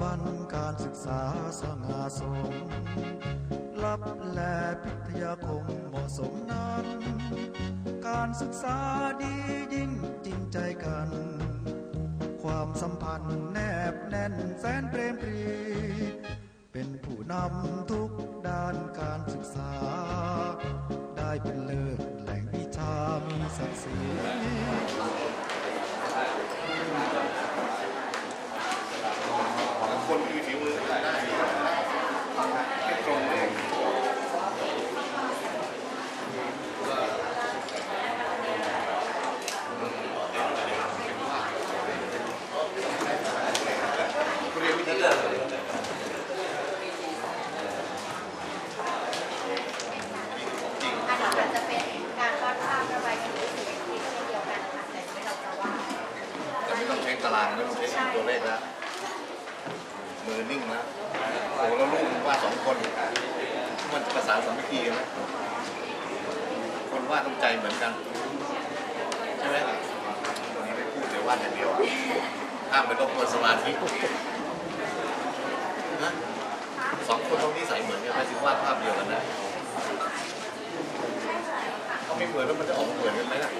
บันการศึกษาสง่าสมรับแลพิทยาคมเหมาะสมนั้น การศึกษาดียิ่งจริงใจกัน ความสัมพันธ์แนบแน่นแสนเปรมปรี เป็นผู้นำทุการางไม่ต้องใช้ตัวเลขแล้ว มือนิ่งนะโอ้แล้วลูกวาดสองคน มันภาษาสามัคคีกันไหมคนวาดต้องใจเหมือนกัน ใช่ไหมวันนี้ไม่พูดเดี๋ยววาดอย่างเดียวห้ามไปต้องกวนสมาธินะสองคนต้องนิสัยเหมือนกันไหมถึงวาดภาพเดียวกันนะเขาไม่เหมือนแล้วมันจะออกเหมือนกันไหมล่ะ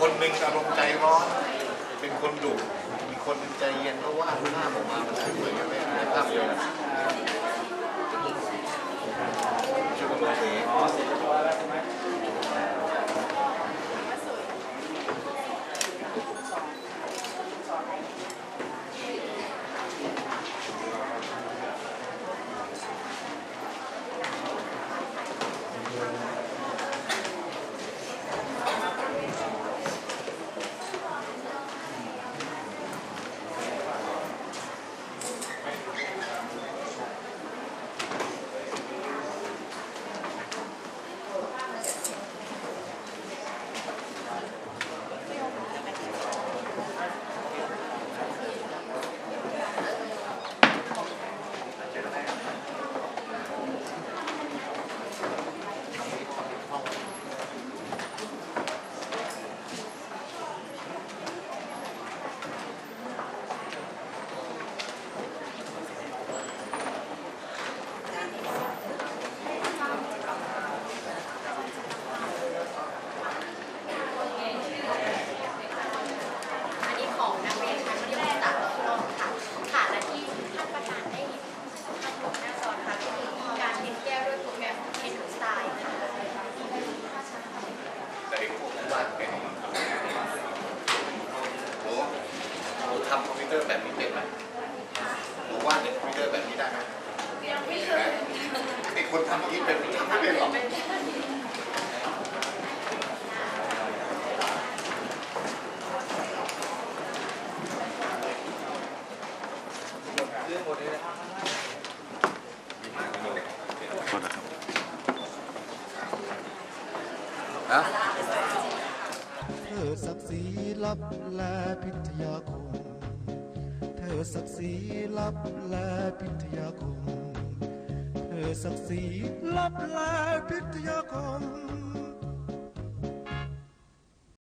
คนหนึ่งอารมณ์ใจร้อน เป็นคนดุมีคนใจเย็นเพราะว่าหน้าออกมามันจะเหมือนกันไหมในภาพเดียวกันช่วยกันดูสิอันนี้ของนักเรียนชั้นมัธยมศึกษาตอนต้นค่ะ ค่ะ และที่ท่านประธานได้ทำบนหน้าจอนะคะก็คือการเพ้นแก้วด้วยโปรแกรมเพ้นสไตล์ค่ะ แต่ไอ้พวกวาดเป็นโอ้โห ทำคอมพิวเตอร์แบบนี้เป็นไหมโอ้วาดในคอมพิวเตอร์แบบนี้ได้ไหมยังไม่เคยไอ้คนทำอย่างนี้เป็นทำไม่เป็นหรอกโทษนะครับฮะเธอศักดิ์ศรีลับแลพิทยาคมเธอศักดิ์ศรีลับแลพิทยาคม เธอศักดิ์ศรีลับแลพิทยาคม